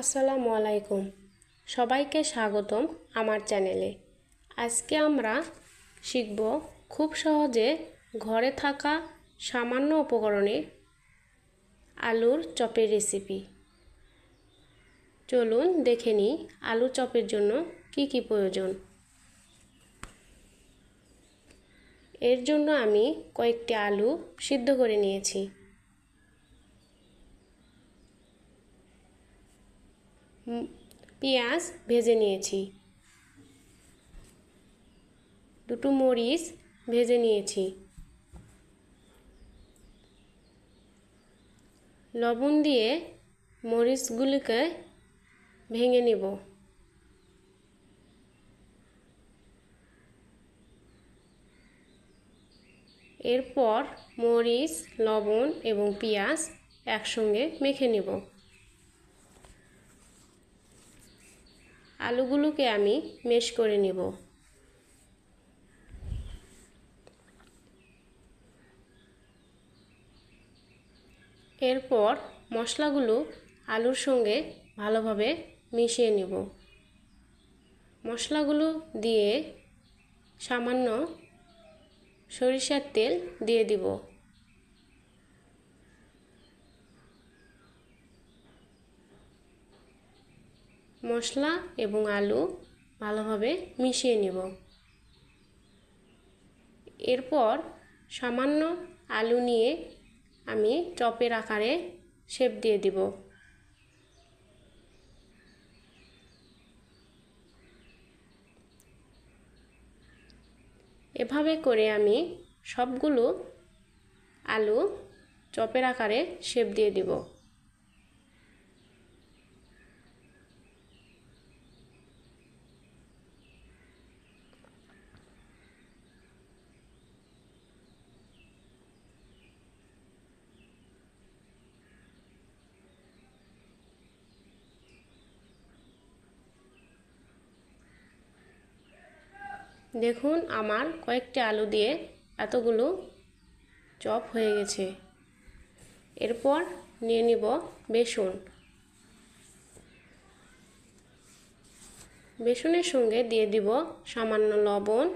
আসসালামু আলাইকুম। সবাইকে স্বাগতম আমার চ্যানেলে। আজকে আমরা শিখব খুব সহজে ঘরে থাকা সামান্য উপকরণে আলুর চপের রেসিপি চলুন দেখে নিই আলু চপের জন্য কি কি প্রয়োজন। এর জন্য আমি কয়েকটি আলু সিদ্ধ করে নিয়েছি। পেঁয়াজ ভেজে নিয়েছি। দুটো মরিচ ভেজে নিয়েছি। লবণ দিয়ে মরিচগুলিকে ভেঙে নেব। এরপর মরিচ, লবণ এবং পেঁয়াজ একসঙ্গে মেখে নেব। আলুগুলোকে আমি মেশ করে নেব। এরপর মশলাগুলো আলুর সঙ্গে ভালোভাবে মিশিয়ে নেব। মশলাগুলো দিয়ে সামান্য সরিষার তেল দিয়ে দিব। মশলা এবং আলু ভালোভাবে মিশিয়ে নেব। এরপর সামান্য আলু নিয়ে আমি চপের আকারে শেপ দিয়ে দিব। এভাবে করে আমি সবগুলো আলু চপের আকারে শেপ দিয়ে দিব। দেখুন, আমার কয়েকটি আলু দিয়ে এতগুলো চপ হয়ে গেছে। এরপর নিয়ে নিব বেসন। বেসনের সঙ্গে দিয়ে দিব সামান্য লবণ,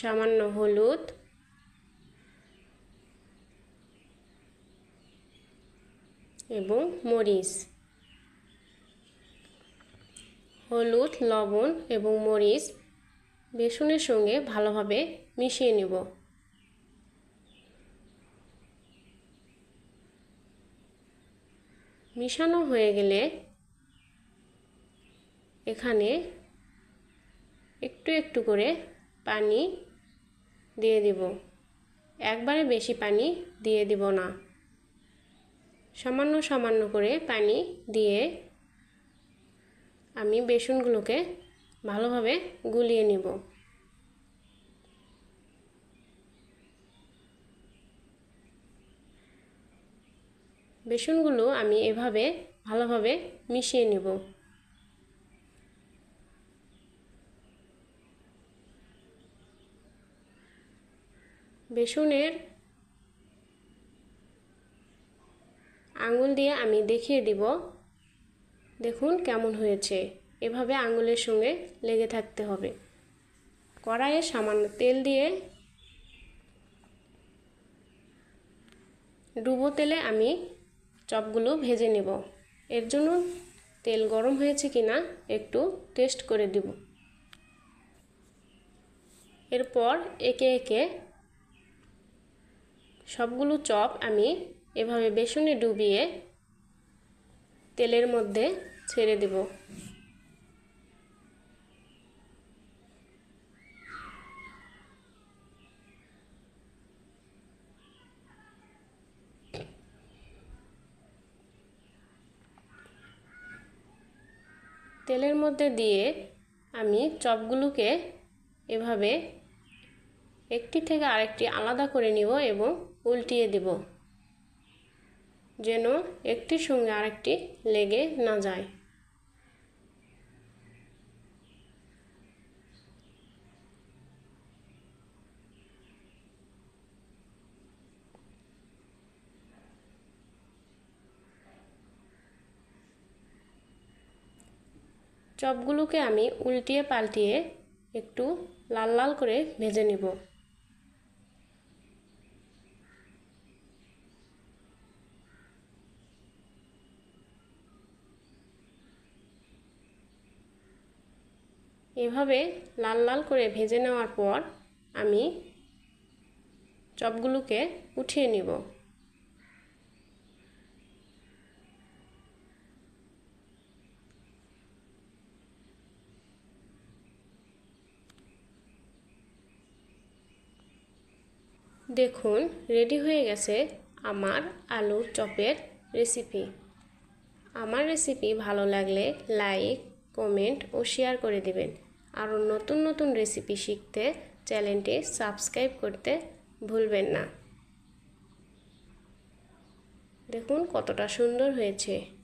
সামান্য হলুদ, এবং মরিচ। হলুদ, লবণ এবং মরিচ বেসনের সঙ্গে ভালোভাবে মিশিয়ে নেব। মিশানো হয়ে গেলে এখানে একটু একটু করে পানি দিয়ে দিব। একবারে বেশি পানি দিয়ে দিব না। সামান্য সামান্য করে পানি দিয়ে আমি বেসনগুলোকে ভালোভাবে গুলিয়ে নিব। বেসনগুলো আমি এভাবে ভালোভাবে মিশিয়ে নেব। বেসনের আঙুল দিয়ে আমি দেখিয়ে দিব দেখুন কেমন হয়েছে। এভাবে আঙুলের সঙ্গে লেগে থাকতে হবে। কড়াইয়ে সামান্য তেল দিয়ে ডুবো তেলে আমি চপগুলো ভেজে নেব। এর জন্য তেল গরম হয়েছে কি না একটু টেস্ট করে দিব। এরপর একে একে সবগুলো চপ আমি এভাবে বেসনে ডুবিয়ে তেলের মধ্যে ছেড়ে দেব। তেলের মধ্যে দিয়ে আমি চপগুলোকে এভাবে একটি থেকে আরেকটি আলাদা করে নিব এবং উল্টিয়ে দেব, যেন একটির সঙ্গে আরেকটি লেগে না যায়। চপগুলোকে আমি উল্টিয়ে পাল্টিয়ে একটু লাল লাল করে ভেজে নিব। এভাবে লাল লাল করে ভেজে নেওয়ার পর আমি চপগুলোকে উঠিয়ে নিব। দেখুন রেডি হয়ে গেছে আমার আলুর চপের রেসিপি আমার রেসিপি ভালো লাগলে লাইক কমেন্ট ও শেয়ার করে দিবেন। আরও নতুন নতুন রেসিপি শিখতে চ্যানেলটি সাবস্ক্রাইব করতে ভুলবেন না। দেখুন কতটা সুন্দর হয়েছে।